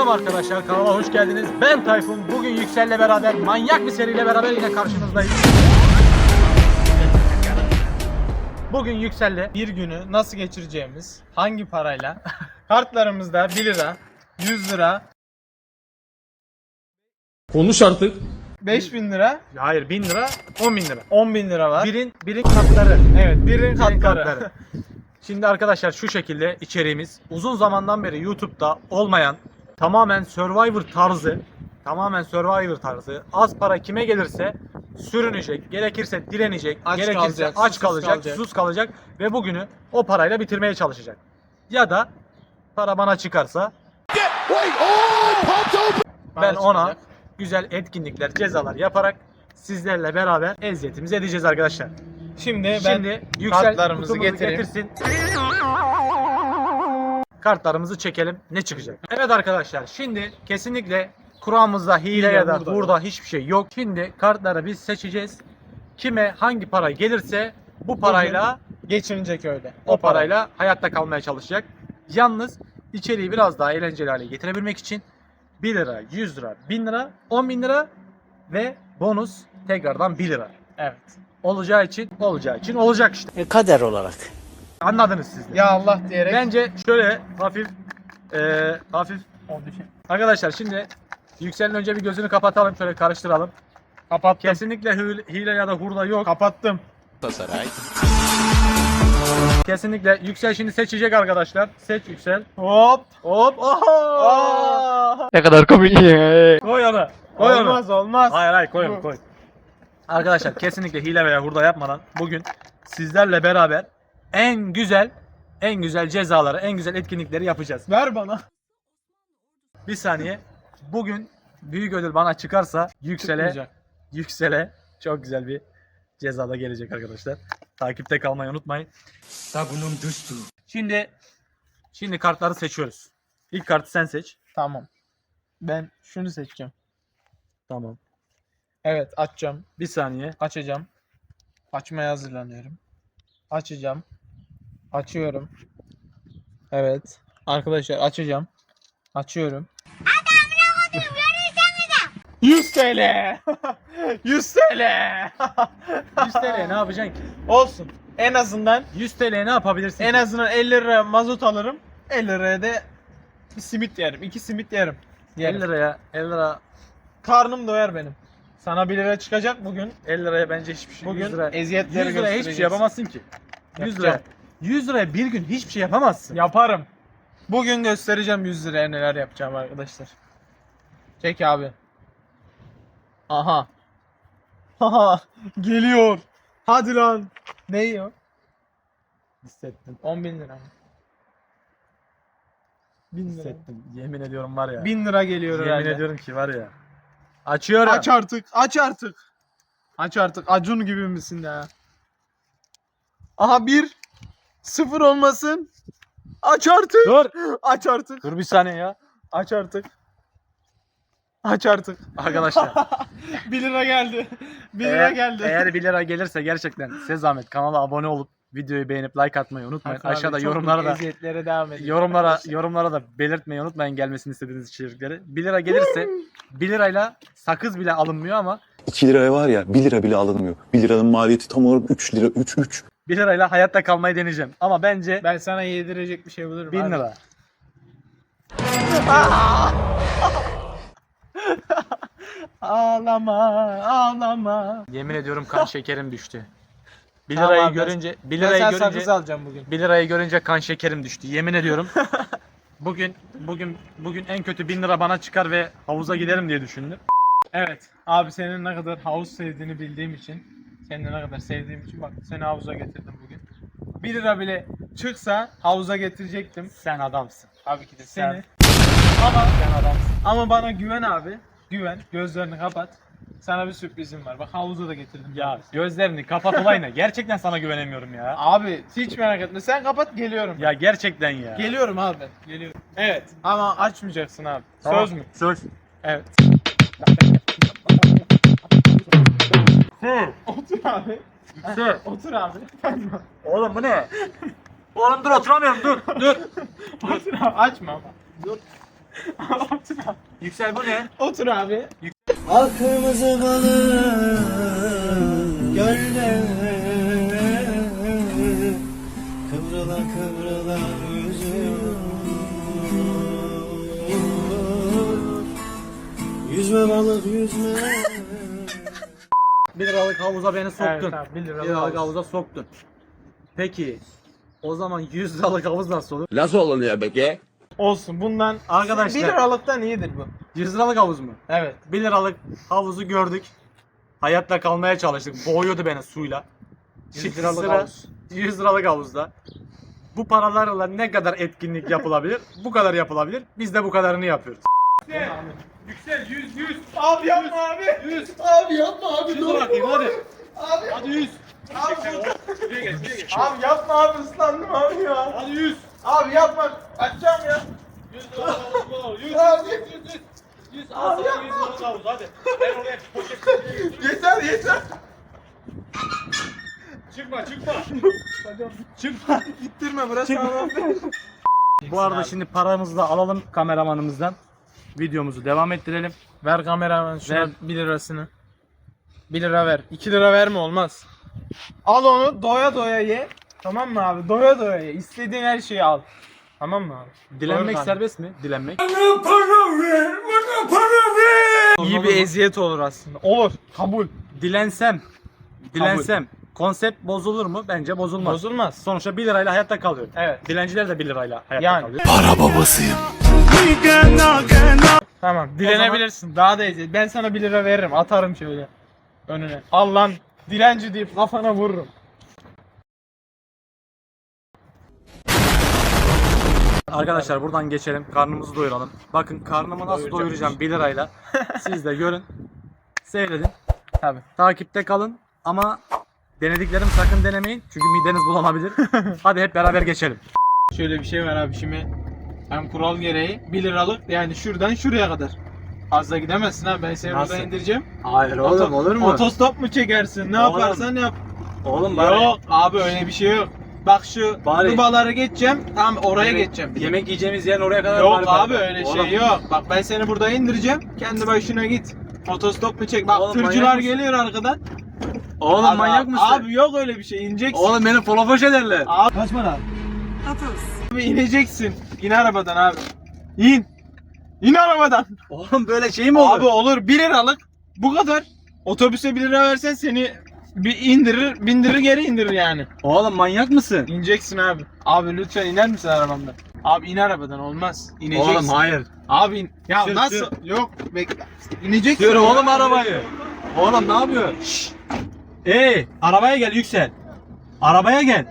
Merhaba arkadaşlar kanala hoş geldiniz. Ben Tayfun. Bugün Yüksel'le beraber manyak bir seriyle beraber yine karşınızdayız. Bugün Yüksel'le bir günü nasıl geçireceğimiz, hangi parayla, kartlarımızda 1 lira, 100 lira, Konuş artık. 5000 lira, hayır 1000 lira 10 bin lira. 10 bin lira var. Birin, birin katları. evet, birin katları. katları. Şimdi arkadaşlar şu şekilde içeriğimiz uzun zamandan beri YouTube'da olmayan tamamen Survivor tarzı tamamen Survivor tarzı az para kime gelirse sürünecek, gerekirse direnecek, Aç gerekirse kalacak, aç susuz kalacak, kalacak. susuz kalacak ve bugünü o parayla bitirmeye çalışacak. Ya da para bana çıkarsa ben ona güzel etkinlikler, cezalar yaparak sizlerle beraber eziyetimizi edeceğiz arkadaşlar. Şimdi ben Şimdi Yüksel kartlarımızı getireyim. getirsin. Kartlarımızı çekelim. Ne çıkacak? Evet arkadaşlar şimdi kesinlikle kuramızda hile, Hile, ya da hurda burada hiçbir şey yok. Şimdi kartları biz seçeceğiz. Kime hangi para gelirse bu parayla geçinecek öyle. o parayla hayatta kalmaya çalışacak. Yalnız içeriği biraz daha eğlenceli hale getirebilmek için 1 lira, 100 lira, 1000 lira, 10 bin lira ve bonus tekrardan 1 lira. Evet. Olacağı için olacağı için olacak işte. E, kader olarak. Anladınız siz de. Ya Allah diyerek. Bence şöyle hafif eee hafif Oldu arkadaşlar şimdi Yüksel'in önce bir gözünü kapatalım şöyle karıştıralım. Kapattım. Kesinlikle hile, hile ya da hurda yok. Kapattım. Kesinlikle Yüksel şimdi seçecek arkadaşlar. Seç Yüksel. Hop. Hop. Oho. Aa! Ne kadar komik. Koy onu. Koy onu. Olmaz olmaz. Hayır hayır koy onu koy. Arkadaşlar kesinlikle hile veya hurda yapmadan bugün sizlerle beraber en güzel en güzel cezaları, en güzel etkinlikleri yapacağız. Ver bana. Bir saniye. Bugün büyük ödül bana çıkarsa Yüksel'e Çıkmayacak. Yüksel'e çok güzel bir cezada gelecek arkadaşlar. Takipte kalmayı unutmayın. Şimdi şimdi kartları seçiyoruz. İlk kartı sen seç. Tamam. Ben şunu seçeceğim. Tamam. Evet açacağım. Bir saniye. Açacağım. Açmaya hazırlanıyorum. Açacağım. Açıyorum. Evet. Arkadaşlar açacağım. Açıyorum. 100 TL. 100 TL. 100 TL ne yapacaksın ki? Olsun. En azından 100 TL ne yapabilirsin? en ki? azından 50 lira mazot alırım. 50 liraya da bir simit yerim. iki simit yerim. 50 Yerim. liraya 50 lira Karnım doyar benim. Sana 1 lira çıkacak bugün. 50 liraya bence hiçbir şey. Bugün 100 lira, eziyetleri 100 liraya hiçbir şey yapamazsın ki. 100 liraya. Yapacağım. 100 liraya bir gün hiçbir şey yapamazsın. Yaparım. Bugün göstereceğim 100 liraya neler yapacağım arkadaşlar. Çek abi. Aha. Aha. Geliyor. Hadi lan. Ne yiyor? Hissettim. 10 bin lira mı? 1000 lira. Hissettim. Yemin ediyorum var ya. 1000 lira geliyor Yemin herhalde. ediyorum ki var ya. Açıyorum. Aç artık. Aç artık. Aç artık. Acun gibi misin ya? Aha bir. Sıfır olmasın. Aç artık. Dur. Aç artık. Dur bir saniye ya. Aç artık. Aç artık. Arkadaşlar. 1 lira geldi. 1 lira eğer, geldi. eğer 1 lira gelirse gerçekten size zahmet kanala abone olup videoyu beğenip like atmayı unutmayın. Hakan abi, Aşağıda çok yorumlara da eziyetlere devam ediyor. yorumlara arkadaşlar. yorumlara da belirtmeyi unutmayın gelmesini istediğiniz içerikleri. 1 lira gelirse 1 lirayla sakız bile alınmıyor ama 2 liraya var ya 1 lira bile alınmıyor. 1 liranın maliyeti tam olarak 3 lira 3 3. 1 lirayla hayatta kalmayı deneyeceğim. Ama bence Ben sana yedirecek bir şey bulurum. 1000 abi. lira. Ağlama, ağlama. Yemin ediyorum kan şekerim düştü. 1 Tamam lirayı abi, ben- görünce 1 Ben lirayı sana görünce alacağım bugün. 1 lirayı görünce kan şekerim düştü. Yemin ediyorum. bugün bugün bugün en kötü 1000 lira bana çıkar ve havuza giderim diye düşündüm. Evet. Abi senin ne kadar havuz sevdiğini bildiğim için, seni ne kadar sevdiğim için bak seni havuza getirdim bugün. 1 lira bile çıksa havuza getirecektim. Sen adamsın. Tabii ki de Sen- seni. Ama ama bana güven abi. Güven. Gözlerini kapat. Sana bir sürprizim var. Bak havuza da getirdim. Ya gözlerini kapat olayına. Gerçekten sana güvenemiyorum ya. Abi hiç merak etme. Sen kapat geliyorum. Ya gerçekten ya. Geliyorum abi. Geliyorum. Evet. Ama açmayacaksın abi. Tamam. Söz mü? Söz. Evet. Hı. Otur abi. Söz. Otur abi. Oğlum bu ne? Oğlum dur oturamıyorum dur dur. Otur abi. Açma ama. Dur. Otur abi. Yüksel bu ne? Otur abi. Aklımızı kalır gölde Kıvrıla kıvrıla yüzüyor Yüzme balık yüzme 1 liralık havuza beni soktun. Evet abi, 1 liralık 1 liralık havuz. havuza soktun. Peki o zaman 100 liralık havuz nasıl olur? Nasıl olunuyor peki? Olsun bundan Arkadaşlar- 1 liralıktan iyidir bu. 100 liralık havuz mu? Evet. 1 liralık havuzu gördük. Hayatta kalmaya çalıştık. Boğuyordu beni suyla. 100 Şimdi liralık sıra havuz. 100 liralık havuzda. Bu paralarla ne kadar etkinlik yapılabilir? bu kadar yapılabilir. Biz de bu kadarını yapıyoruz. Yüksel 100 100. Abi yapma abi. 100. Abi yapma abi 100 bırakayım hadi. Abi. Hadi 100. Abi, Şuraya geç. Abi yapma abi ıslandım abi ya. Hadi 100. Abi yapma. Açacağım ya. 100 liralık havuz var. 100 Abi. 100 100 100. 100 al sana 100 liralık havuz hadi. Ben oraya poşet Yeter yeter. Çıkma çıkma. çıkma. Gittirme burası abi. Bu arada şimdi paramızı da alalım kameramanımızdan. Videomuzu devam ettirelim. Ver kameraman şuna Ver. 1 lirasını. 1 lira ver. 2 lira verme olmaz. Al onu doya doya ye. Tamam mı abi? Doya doya ye. İstediğin her şeyi al. Tamam mı abi? Dilenmek karnını. serbest mi? Dilenmek. İyi bir eziyet olur aslında. Olur. Kabul. Dilensem. Dilensem. Konsept bozulur mu? Bence bozulmaz. Bozulmaz. Sonuçta 1 lirayla hayatta kalıyor. Evet. Dilenciler de 1 lirayla hayatta Yani. kalıyor. Tamam. Dilenebilirsin. Daha da eziyet. Ben sana 1 lira veririm. Atarım şöyle. Önüne. Al lan. Dilenci deyip kafana vururum. Arkadaşlar buradan geçelim. Karnımızı doyuralım. Bakın karnımı nasıl Doyuracağım. doyuracağım 1 lirayla. Siz de görün. Seyredin. Tabii. Takipte kalın. Ama denediklerim sakın denemeyin. Çünkü mideniz bulanabilir. Hadi hep beraber geçelim. Şöyle bir şey var abi şimdi. Hem kural gereği 1 liralık yani şuradan şuraya kadar. Fazla gidemezsin abi ben seni Nasıl? buradan indireceğim. Hayır Oto- Otostop mu çekersin? Ne Oğlum. yaparsan yap. Oğlum Yok abi öyle bir şey yok. Bak şu Bari- dubaları geçeceğim. Tam oraya geçeceğim. Yemek yiyeceğimiz yerin oraya kadar Yok bari bari. abi öyle Oğlum, şey yok. Bak ben seni burada indireceğim. Kendi başına git. Otostop mu çek? Bak Oğlum, manyak tırcılar mısın? geliyor arkadan. Oğlum Abi- manyak mısın? Abi yok öyle bir şey. İneceksin. Oğlum beni folofoş ederler. Abi, Kaç para? abi ineceksin. İn arabadan abi. İn. İn arabadan. Oğlum böyle şey mi olur? Abi olur 1 liralık. Bu kadar. Otobüse 1 lira versen seni bir indirir, bindirir geri indirir yani. Oğlum manyak mısın? İneceksin abi. Abi lütfen iner misin arabamdan? Abi in arabadan olmaz. İneceksin. Oğlum hayır. Abi in. Ya Sür, nasıl? sür. Yok bekle. İneceksin. Sür oğlum arabayı. Oğlum ne yapıyor? Şşş. Ey arabaya gel Yüksel. Arabaya gel.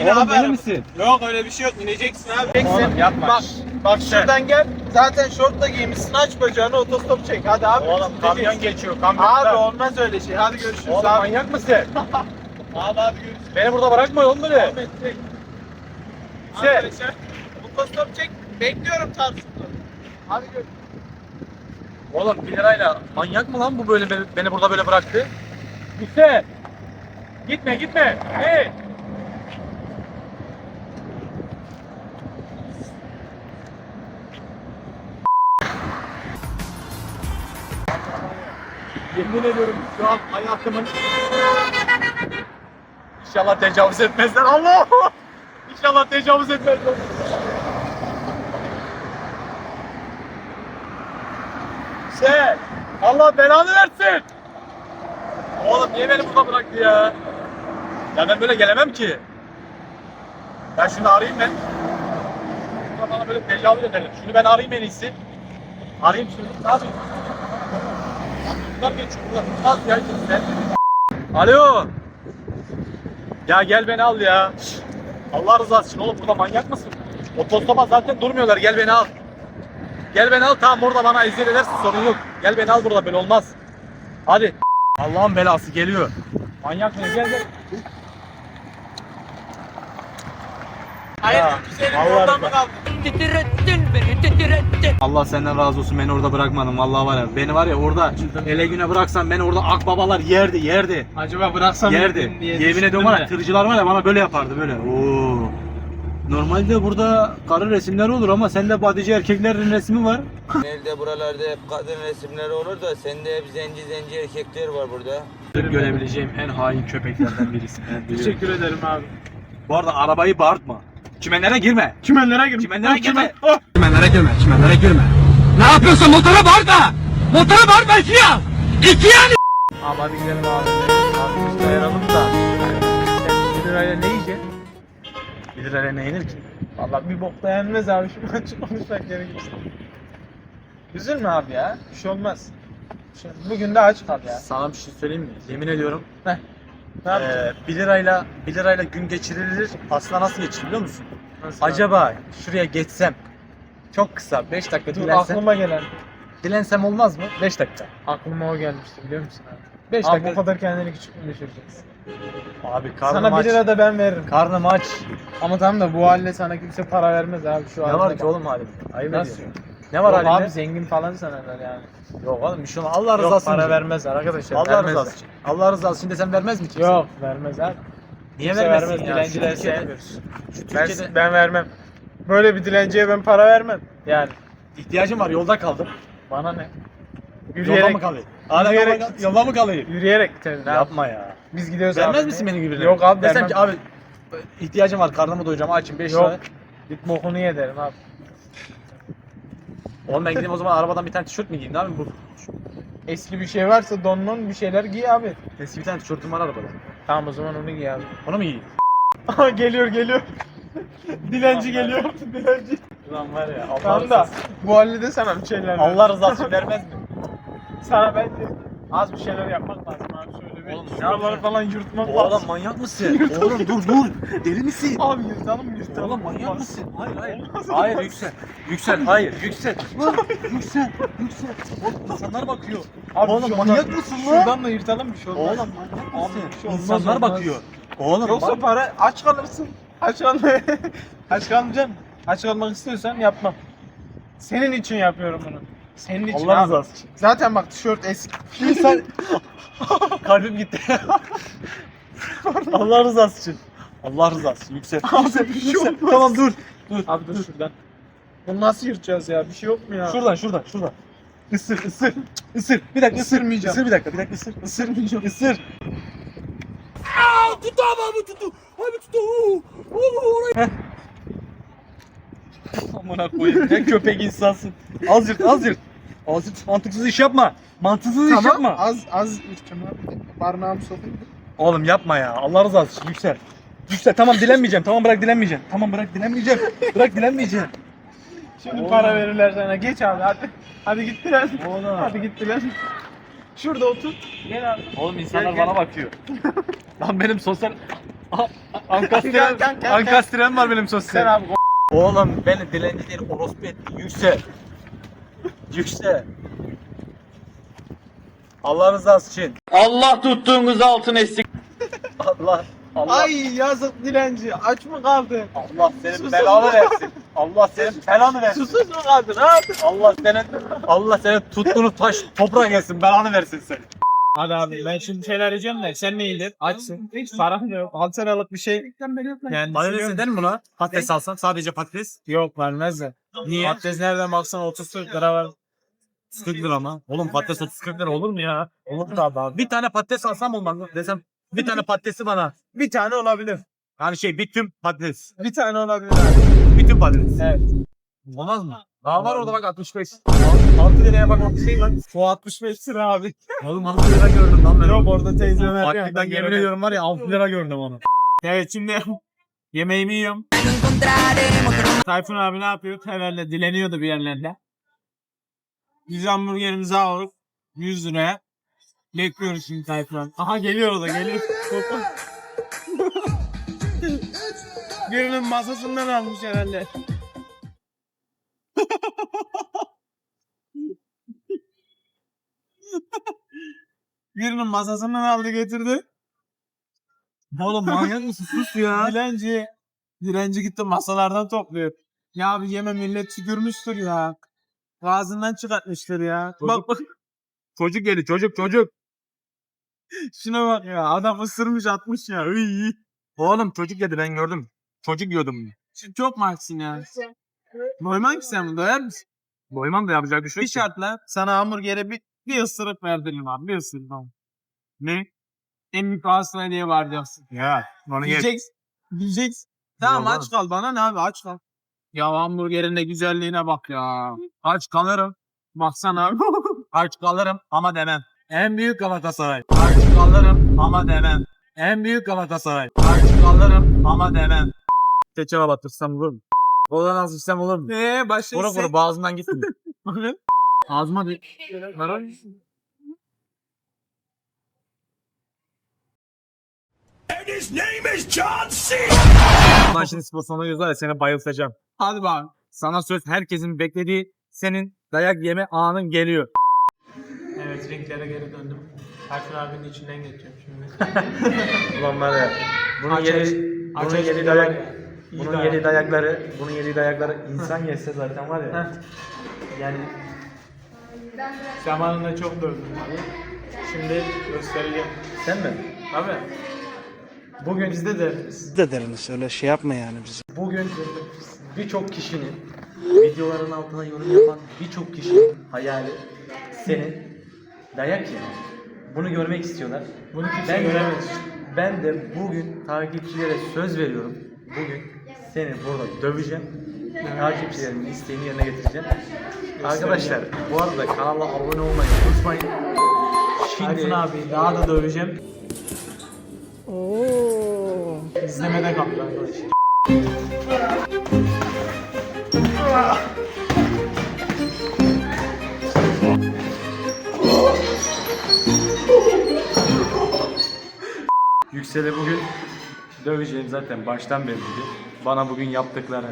İn Oğlum abi deli misin? Yok öyle bir şey yok. İneceksin abi. Oğlum yapma. Bak, bak şuradan gel. Zaten şort da giymişsin. Aç bacağını otostop çek. Hadi abi. Oğlum kamyon geçiyor kamyon. Abi olmaz öyle şey. Hadi görüşürüz Oğlum abi. manyak mısın? Abi hadi görüşürüz. Beni burada bırakma oğlum böyle. Ahmet çek. Şey. Otostop çek. Bekliyorum taksini. Hadi görüşürüz. Oğlum 1 lirayla manyak mı lan bu böyle beni, burada böyle bıraktı? Yüksel. Gitme gitme. Hey. Yemin ediyorum şu an hayatımın İnşallah tecavüz etmezler. Allah! İnşallah tecavüz etmezler. Şey, Allah belanı versin. Oğlum niye beni burada bıraktı ya? Ya ben böyle gelemem ki. Ben şunu arayayım ben. Bana böyle tecavüz edelim. Şunu ben arayayım en iyisi. Arayayım şunu. Ne yapayım? Bunlar? Alo. Ya gel beni al ya. Allah rızası için oğlum burada manyak mısın? Otostopa zaten durmuyorlar. Gel beni al. Gel beni al tamam orada bana eziyet edersin sorun yok. Gel beni al burada böyle olmaz. Hadi. Allah'ın belası geliyor. Manyak mı? Gel gel. Hayır güzelim Allah yoldan mı kaldın? Titrettin beni titrettin. Allah senden razı olsun beni orada bırakmadın. Vallahi var ya beni var ya orada ele güne bıraksan beni orada akbabalar yerdi yerdi. Acaba bıraksam Yerdi. mıydım diye Yemin düşündüm ediyorum var de. ya tırcılar var ya bana böyle yapardı böyle. Oo. Normalde burada karı resimleri olur ama sende badici erkeklerin resmi var. Genelde buralarda hep kadın resimleri olur da sende hep zenci zenci erkekler var burada. Görebileceğim en hain köpeklerden birisi. Teşekkür ederim abi. Bu arada arabayı bağırtma. Çimenlere girme. Çimenlere gir. Çimenlere girme. Çimenlere girme, çimenlere girme. Ne yapıyorsun motora bağır da! Motora bağır ben ikiye al! İkiye al! Abi hadi gidelim abi. Abi biz dayanalım da. Sen 1 lirayla ne yiyeceksin? 1 liraya ne yenir ki? Valla bir bok dayanmaz abi şu açık konuşmak gerekirse. Üzülme abi ya. Bir şey olmaz. Şimdi bugün de aç kal ya. Sana bir şey söyleyeyim mi? Yemin ediyorum. Ne yapacaksın? Ee, 1 lirayla 1 lirayla gün geçirilir. Aslında nasıl geçirir biliyor musun? Nasıl? Acaba şuraya geçsem çok kısa 5 dakika Dur dilensem, aklıma gelen. dilensem olmaz mı? 5 dakika. Aklıma o gelmişti biliyor musun abi? 5 Abi dakika bu- kadar kendini küçük mü düşüreceksin? Abi karnım Sana 1 aç. lira da ben veririm. Karnım aç. Ama tamam da bu halde sana kimse para vermez abi şu Ne var ki oğlum halimde? Ayıp Nasıl? ediyorsun. Ne var Yok abi zengin falan sanırlar yani. Yok oğlum bir şey olmaz. Allah Yok rızası para için. vermezler arkadaşlar. Allah vermezler. rızası için. Allah rızası için desem vermez mi kimse? Yok vermez abi. Niye Kimse vermesin vermez. ya? Dilenciler Şu Türkiye'de- sevmiyoruz. Şu Ben, Türkiye'de ben vermem. Böyle bir dilenciye ben para vermem. Yani ihtiyacım var yolda kaldım. bana ne? Yolda Yürüyerek, mı kalayım? Hala yürüyerek- yolda, yolda mı kalayım? yürüyerek abi. Yapma ya. Biz gidiyoruz Vermez abi. misin benim gibi? Yok abi Desem vermem. ki abi ihtiyacım var karnımı doyuracağım açım 5 Yok. lira. Git bokunu yederim abi. Oğlum ben gideyim o zaman arabadan bir tane tişört mü giyeyim yapayım bu? Eski bir şey varsa donman bir şeyler giy abi. Eski bir tane tişörtüm var arabada. Tamam o zaman onu giy abi. Onu mu giyeyim? Aha geliyor geliyor. Dilenci geliyor. Dilenci. Ulan var ya Allah Tamam da bu halde de sana bir şeyler ver. Allah rızası için vermez mi? Sana bence az bir şeyler yapmak lazım abi şöyle bir. Oğlum, ne Şuraları yapacaksın? falan yırtmak Oğlum lazım. manyak mısın? Oğlum dur dur. Deli misin? Abi yırtalım yırtalım. Oğlum manyak Olmaz. mısın? Hayır hayır. Olmaz. Hayır yüksel. Yüksel hayır yüksel. yüksel. Yüksel. Oğlum insanlar bakıyor. Abi Oğlum şey manyak mısın lan? Şuradan da yırtalım bir şey olmaz. Oğlum manyak Abi mısın? bir şey olmaz, İnsanlar olmaz. bakıyor. Oğlum Yoksa bak. para aç kalırsın. Aç kalma. aç kalmayacaksın. Aç kalmak istiyorsan yapmam. Senin için yapıyorum bunu. Senin için Allah abi. rızası için. Zaten bak tişört eski. İnsan... Kalbim gitti. Allah rızası için. Allah rızası için. Yüksel. Abi bir şey Yüksel. olmaz. Tamam dur. Dur. Abi dur şuradan. Bunu nasıl yırtacağız ya? Bir şey yok mu ya? Şuradan şuradan şuradan. Isır ısır. Isır. Bir dakika ısır. Isırmayacağım. Isır bir dakika bir dakika ısır. Isırmayacağım. Isır. Tuttu abi tuttu! Abi tuttu! Amına koyayım. Ne köpek insansın. Az yırt az yırt. Az yırt. Mantıksız iş yapma. Mantıksız iş yapma. az az yırtacağım abi. Barnağımı sokayım. Oğlum yapma ya. Allah rızası için yüksel. Yüksel tamam dilenmeyeceğim. Tamam bırak dilenmeyeceğim. Tamam bırak dilenmeyeceğim. Bırak dilenmeyeceğim. Şimdi Oğlum. para verirler sana. Geç abi hadi. Hadi git diren. Oğlum. Hadi git diren. Şurada otur. Gel abi. Oğlum insanlar Gel, gel. bana bakıyor. Lan benim sosyal... Gel, gel, gel. ankastren var benim sosyal. Sen abi Oğlum beni dilenci değil orospu etti. Yüksel. Yüksel. Allah rızası için. Allah tuttuğunuz altın esik. Allah. Allah. Ay yazık dilenci. Aç mı kaldın? Allah senin Sus, belanı versin. Allah senin belanı versin. Susuz mu kaldın abi? Allah senin Allah senin tuttuğunu taş toprağa gelsin. Belanı versin seni. Hadi abi ben şimdi şeyler yiyeceğim de sen ne yedin? Açsın. Param yok. 6 liralık bir şey. Yani versin değil mi buna? Patates alsam sadece patates. Yok vermezler. Niye? Patates nereden baksan 30 lira var. 40 lira mı? Oğlum patates 30 40 lira olur mu ya? Olur tabii abi. Bir tane patates alsam olmaz mı? Desem bir tane patatesi bana. Bir tane olabilir. Yani şey bir tüm patates. Bir tane olabilir abi. Bir tüm patates. Evet. Olmaz mı? Daha var orada bak 65. 6 liraya bak o şey lan. Bu 65 lira abi. Oğlum 6 lira gördüm lan ben. Yok orada teyze ver. Bak ben yemin ediyorum var ya 6 lira gördüm onu. Evet şimdi yemeğimi yiyorum. Tayfun abi ne yapıyor? Herhalde dileniyordu bir yerlerde. Biz hamburgerimizi aldık. 100 liraya. Bekliyoruz şimdi Tayfun abi. Aha geliyor o da geliyor. Birinin masasından almış herhalde. Birinin masasından aldı getirdi. Oğlum manyak mısın? Sus ya. Dilenci. Dilenci gitti masalardan topluyor. Ya bir yeme millet tükürmüştür ya. Ağzından çıkartmıştır ya. Bak bak Çocuk geldi çocuk çocuk. şuna bak ya. Adam ısırmış atmış ya. Iy. Oğlum çocuk yedi ben gördüm. Çocuk yiyordum. Şimdi çok mu açsın ya? Doymam ki sen bunu doyar mısın? Doymam da yapacak bir şey Bir şartla sana hamburgere bir, bir ısırık verdirim abi. Bir tamam. Ne? En büyük Galatasaray var diyorsun. Ya onu ye. Diyeceksin. Diyeceksin. Tamam aç kal bana ne abi aç kal. Ya hamburgerin de güzelliğine bak ya. Aç kalırım. Baksana abi. Aç kalırım ama demem. En büyük Galatasaray. aç kalırım ama demem. En büyük Galatasaray. Aç kalırım ama demem. Keçe batırsam olur mu? Oradan az olur mu? Eee başla Vura vura boğazından gitmiyor. Ağzıma bir. Ver Ulan şimdi spor salonu yüzler ya seni bayıltacağım. Hadi bak. Sana söz herkesin beklediği senin dayak yeme anın geliyor. Evet ringlere geri döndüm. Tayfun abinin içinden geçiyorum şimdi. Ulan var ya. Bunun Aç, yedi, aç. bunun Aç, bir dayak. İyi bunun dayak. yedi dayakları, bunun yedi dayakları insan yese zaten var ya. yani Zamanında çok dövdüm abi. Şimdi göstereceğim. sen mi? Abi. Bugün Bizde de Siz de deriniz öyle şey yapma yani bizi. Bugün birçok kişinin videoların altına yorum yapan birçok kişinin hayali senin dayak yemek. Bunu görmek istiyorlar. bunu kimse Ben, göremez. ben de bugün takipçilere söz veriyorum. Bugün seni burada döveceğim. Takipçilerimin isteğini yerine getireceğim. Arkadaşlar bu arada kanala abone olmayı unutmayın. Tayfun Şimdi abi daha da döveceğim. İzlemede kaldı arkadaşlar. Yüksel'i bugün döveceğim zaten baştan belliydi. Bana bugün yaptıkları,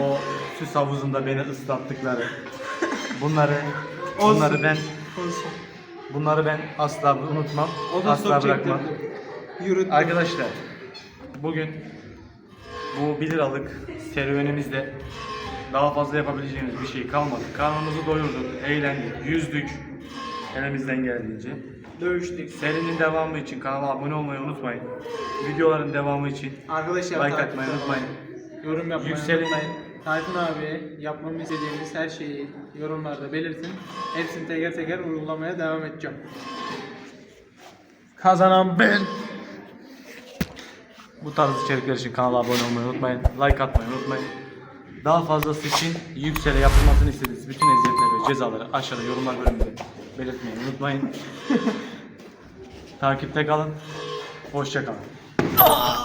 o süs havuzunda beni ıslattıkları, bunları, bunları ben, bunları ben asla unutmam, O da asla bırakmam. Arkadaşlar, bugün bu 1 liralık serüvenimizde daha fazla yapabileceğimiz bir şey kalmadı. Karnımızı doyurduk, eğlendik, yüzdük elimizden geldiğince. Dövüştük. Serinin devamı için kanala abone olmayı unutmayın. Videoların devamı için Arkadaşlar like atmayı unutmayın. Yorum yapmayı Yükselin. unutmayın. Tayfun abi yapmamı istediğiniz her şeyi yorumlarda belirtin. Hepsini teker teker uygulamaya devam edeceğim. Kazanan ben. Bu tarz içerikler için kanala abone olmayı unutmayın. Like atmayı unutmayın. Daha fazlası için Yüksel'e yapılmasını istediğiniz bütün eziyetler ve cezaları aşağıda yorumlar bölümünde belirtmeyi unutmayın. Takipte kalın. Hoşça kalın.